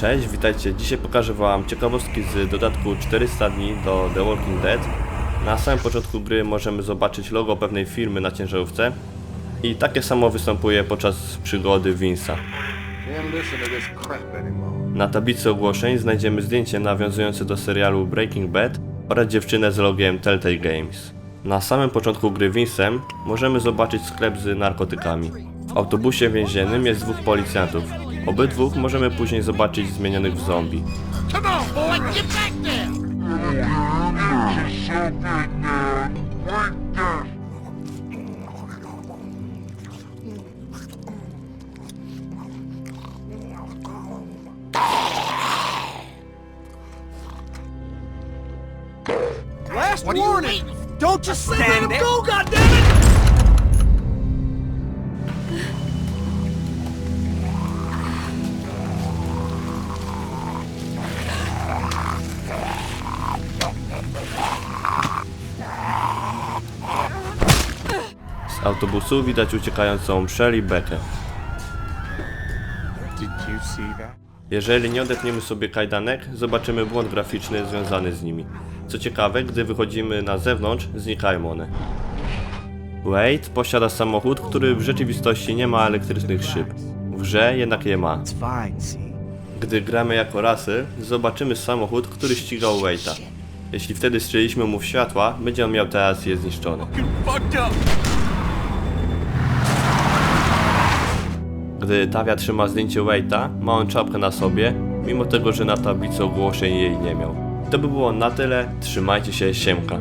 Cześć, witajcie. Dzisiaj pokażę Wam ciekawostki z dodatku 400 dni do The Walking Dead. Na samym początku gry możemy zobaczyć logo pewnej firmy na ciężarówce i takie samo występuje podczas przygody Vince'a. Na tablicy ogłoszeń znajdziemy zdjęcie nawiązujące do serialu Breaking Bad oraz dziewczynę z logiem Telltale Games. Na samym początku gry Vince'em możemy zobaczyć sklep z narkotykami. W autobusie więziennym jest dwóch policjantów. Obydwóch możemy później zobaczyć zmienionych w zombie. Come on, boy, get back there! Last warning! Don't just Let stand him there! go, goddammit! Z autobusu widać uciekającą Shelly that? Jeżeli nie odetniemy sobie kajdanek, zobaczymy błąd graficzny związany z nimi. Co ciekawe, gdy wychodzimy na zewnątrz, znikają one. Wade posiada samochód, który w rzeczywistości nie ma elektrycznych szyb. W grze jednak je ma. Gdy gramy jako rasy, zobaczymy samochód, który ścigał Wade'a. Jeśli wtedy strzeliśmy mu w światła, będzie on miał teraz je zniszczone. Gdy Tawia trzyma zdjęcie Wade'a, ma on czapkę na sobie, mimo tego, że na tablicy ogłoszeń jej nie miał. To by było na tyle, trzymajcie się, siemka.